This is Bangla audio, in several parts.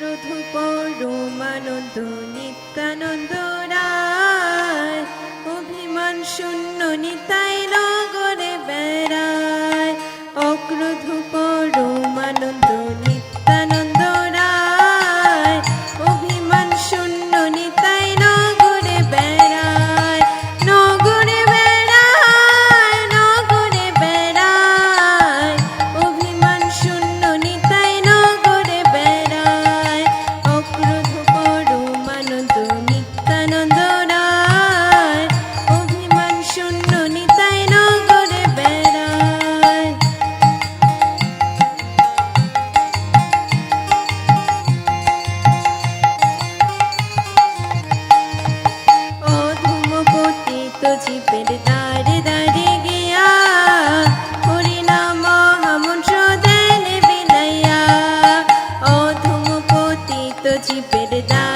প্রভু পরমানন্দ নিত্যানন্দ রায়। অভিমান শূন্য নিতাই রায় চিপের দা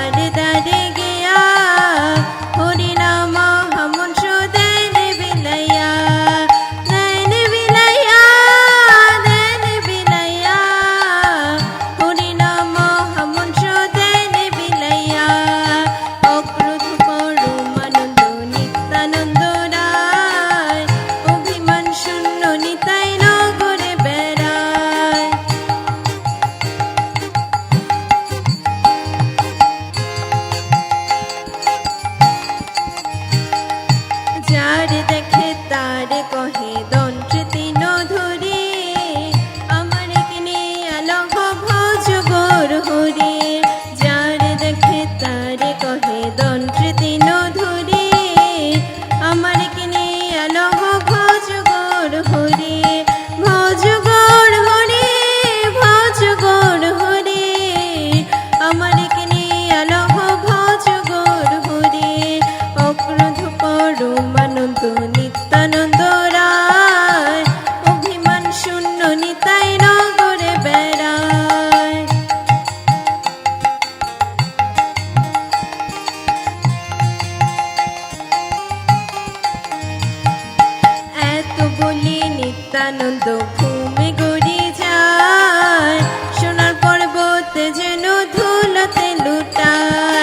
আনন্দ ঘুমে গড়িয়ে যায়। সোনার পর্বত যেন ধুলোতে লুটায়।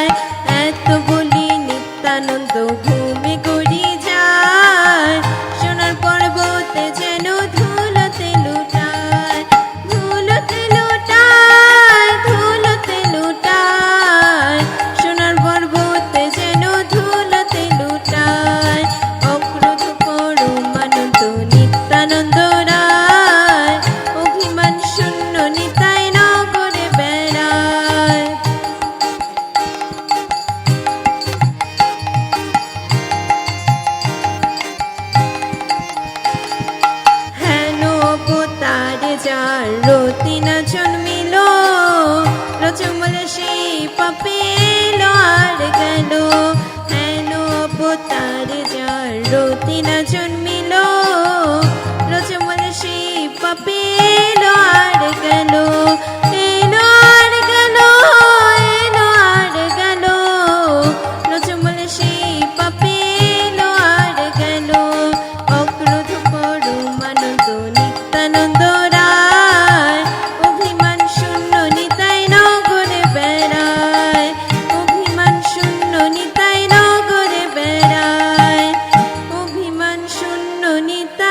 চার রতি না জন্মিল রচমল সেই পাপেল, আর গেল হেন অবতার যার রতি না জন্মিল bonita.